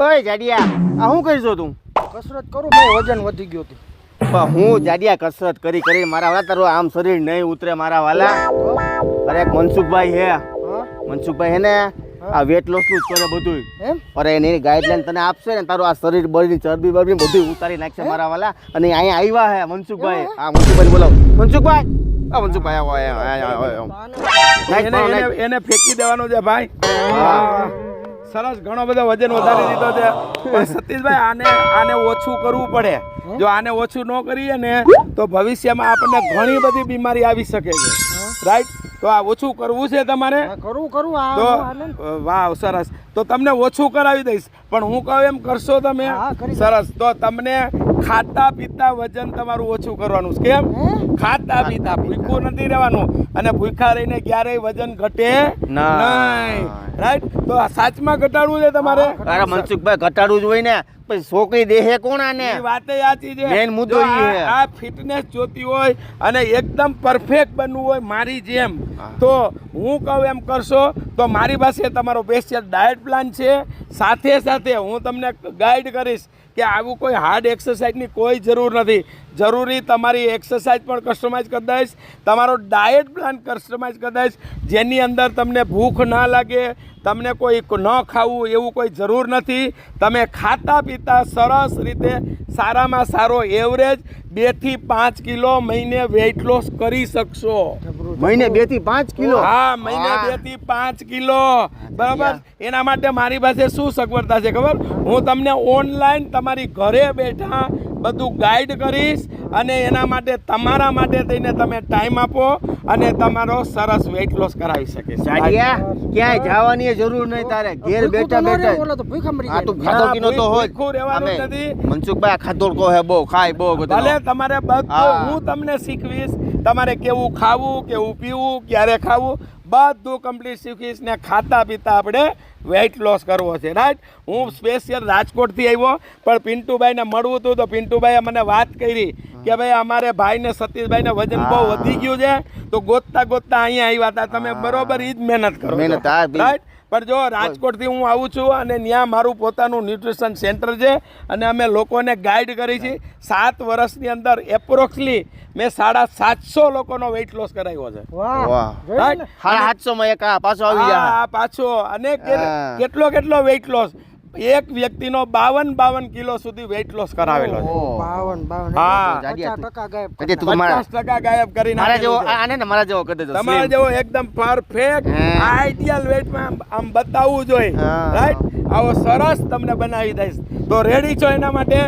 ઓય જાડિયા આ શું કરીશો તું કસરત કરું ભાઈ વજન વધી ગયું હતું. પણ હું જાડિયા કસરત કરી કરી મારા વાળા તારું આમ શરીર નહીં ઉતરે મારા વાલા. અરે મનસુખભાઈ હે. મનસુખભાઈ હે ને આ વેટ લોસનું જ કરે બધું એમ? અરે એની ગાઈડલાઈન તને આપશે ને તારું આ શરીર બળી ચરબી બરબી બધું ઉતારી નાખશે મારા વાલા. અને અહીંયા આવ્યા હે મનસુખભાઈ. આ મનસુખભાઈ બોલો મનસુખભાઈ! આ મનસુખભાઈ આવો એને ફેંકી દેવાનો છે ભાઈ. સરસ ઘણો બધો વજન વધારી દીધો છે. પણ સતીશભાઈ આને આને ઓછું કરવું પડે. જો આને ઓછું ન કરીએ ને તો ભવિષ્યમાં આપણને ઘણી બધી બીમારી આવી શકે છે. રાઈટ તો આ ઓછું કરવું છે તમારે? કરવું કરવું તો હું હાલે. ને. વાવ સરસ. તો તમને ઓછું કરાવી દઈશ. પણ હું કહું એમ કરશો તમે? સરસ. તો તમને ખાતા પીતા વજન તમારું ઓછું કરવાનું છે. કેમ? ખાતા પીતા ભૂખ્યું નથી રહેવાનું. અને ભૂખા રહીને ક્યારેય વજન ઘટે નહીં. રાઈટ તો સાચમાં ઘટાડવું છે તમારે? અરે મનસુખભાઈ ઘટાડવું જ હોય ને. પછી છોકરી દેહે કોણ આને એ વાતે સાચી છે. મેન મુદ્દો આ- આ ફિટનેસ જોતી હોય અને એકદમ પરફેક્ટ બનવું હોય મારી જેમ. તો હું કહું એમ કરશો તો મારી પાસે તમારો સ્પેશિયલ ડાયટ પ્લાન છે. સાથે સાથે હું તમને ગાઈડ કરીશ કે આવું કોઈ હાર્ડ એક્સરસાઇઝની કોઈ જરૂર નથી. જરૂરી તમારી એક્સરસાઇઝ પણ કસ્ટમાઇઝ કરી દઈશ. તમારો ડાયટ પ્લાન કસ્ટમાઇઝ કરી દઈશ. જેની અંદર તમને ભૂખ ના લાગે તમને કોઈ ન ખાવું એવું કોઈ જરૂર નથી. તમે ખાતા પીતા સરસ રીતે સારામાં સારો એવરેજ બેથી પાંચ કિલો મહિને વેઇટ લોસ કરી શકશો. મહિને બેથી પાંચ કિલો? હા મહિને. બેથી પાંચ કિલો. બરાબર? એના માટે મારી પાસે શું સગવડતા છે ખબર? હું તમને ઓનલાઈન તમારી ઘરે બેઠા બધું ગાઈડ કરીશ અને એના માટે તમારા માટે થઈને તમે ટાઈમ આપો અને તમારો સરસ વેઇટ લોસ કરાવી શકે ક્યાંય જવાની જરૂર નહીં તારે. ઘેર બેઠા બેઠા આ તું ખાધો પીનો તો હોય રહેવાનું નથી. મનસુખભાઈ આ ખાધો કો હે બહુ ખાય બહુ બધું. ભલે તમારે બધું હું તમને શીખવીશ તમારે કેવું ખાવું કેવું પીવું ક્યારે ખાવું બધું કમ્પ્લીટ શીખીશ ને ખાતા પીતા આપણે વેઇટ લોસ કરવો છે. રાઈટ હું સ્પેશિયલ રાજકોટથી આવ્યો, પણ પિન્ટુભાઈને મળવું હતું તો પિન્ટુભાઈએ મને વાત કરી. કે ભાઈ અમારે ભાઈને સતીશભાઈને વજન બહુ વધી ગયું છે તો ગોતતા ગોતતા અહીંયા આવ્યા હતા. તમે બરોબર ઈ જ મહેનત કરો મહેનત, રાઈટ પણ જો રાજકોટથી હું આવું છું અને ત્યાં મારું પોતાનું ન્યુટ્રિશન સેન્ટર છે અને અમે લોકોને ગાઈડ કરી છે. સાત વર્ષની અંદર એપ્રોક્સલી મેં સાડા સાતસો લોકોનો વેઇટ લોસ કરાવ્યો છે. સાડા સાતસો માં એક આ પાછો આવી પાછો. અને કેટલો કેટલો વેઇટ લોસ એક વ્યક્તિનો બાવન બાવન કિલો સુધી વેઇટ લોસ કરાવેલો છે. પચાસ ટકા ગાયબ તું કરી મારા જેવો તમારા જેવો એકદમ પરફેક્ટ. આઈડિયલ વેટમાં આમ બતાવવું જોઈએ. રાઈટ આવો સરસ તમને બનાવી દઈશ. તો રેડી છો એના માટે?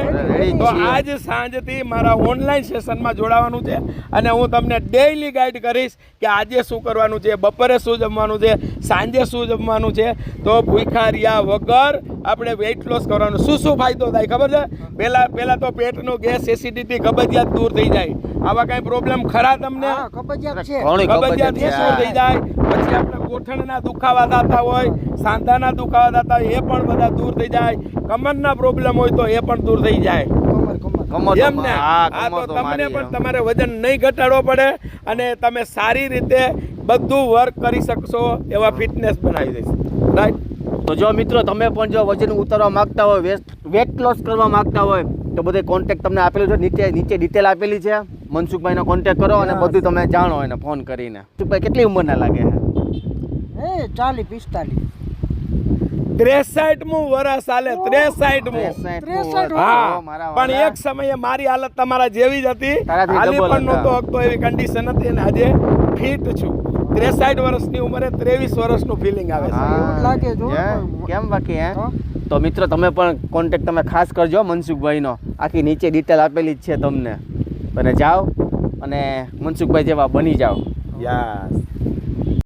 તો આજ સાંજથી મારા ઓનલાઈન સેશનમાં જોડાવાનું છે અને હું તમને ડેઈલી ગાઈડ કરીશ કે આજે શું કરવાનું છે બપોરે શું જમવાનું છે સાંજે શું જમવાનું છે. તો ભૂખ્યા રહ્યા વગર આપણે વેઇટ લોસ કરવાનું. શું શું ફાયદો થાય ખબર છે? પહેલા પહેલાં તો પેટનો ગેસ એસિડિટી કબજિયાત દૂર થઈ જાય. આવા કાંઈ પ્રોબ્લેમ ખરા તમને? હા કબજિયાત છે. કબજિયાત. દૂર થઈ જાય. પછી આપણે ગોઠણના દુખાવા થતા હોય સાંધાના દુખાવા થતા હોય એ પણ બધા દૂર થઈ જાય. કમરના પ્રોબ્લેમ હોય તો એ પણ દૂર થઈ જાય. કમર કમર. કમર તો એમ ને? હા, આ તો તો તમને પણ તમારે વજન નહીં ઘટાડવો પડે અને તમે સારી રીતે બધું વર્ક કરી શકશો એવા ફિટનેસ બનાવી દઈશ. રાઈટ તો જો મિત્રો તમે પણ જો વજન ઉતારવા માંગતા હોય વેટ લોસ કરવા માંગતા હોય તો બધે કોન્ટેક તમને આપેલું છે. નીચે નીચે ડિટેલ આપેલી છે. મનસુખભાઈનો કોન્ટેક કરો અને બધું તમે જાણો એને ફોન કરીને. મનસુખભાઈ કેટલી ઉંમરના લાગે છે? એ ચાલી પિસ્તાલીસ. ત્રેસાઠમું વરસ હાલે ત્રેસાઠમું. ત્રેસઠ હા. પણ એક સમયે મારી હાલત તમારા જેવી જ હતી. હાલી પણ નહોતો હકતો એવી કન્ડિશન હતી અને આજે ફિટ છું. ત્રેસાઠ વર્ષની ઉંમરે ત્રેવીસ વર્ષનું ફિલિંગ આવે છે. લાગે જો. કેમ બાકી હે? તો? તો મિત્રો તમે પણ કોન્ટેક્ટ તમે ખાસ કરજો મનસુખભાઈનો. આખી નીચે ડિટેલ આપેલી જ છે તમને. અને જાઓ અને મનસુખભાઈ જેવા બની જાઓ. યસ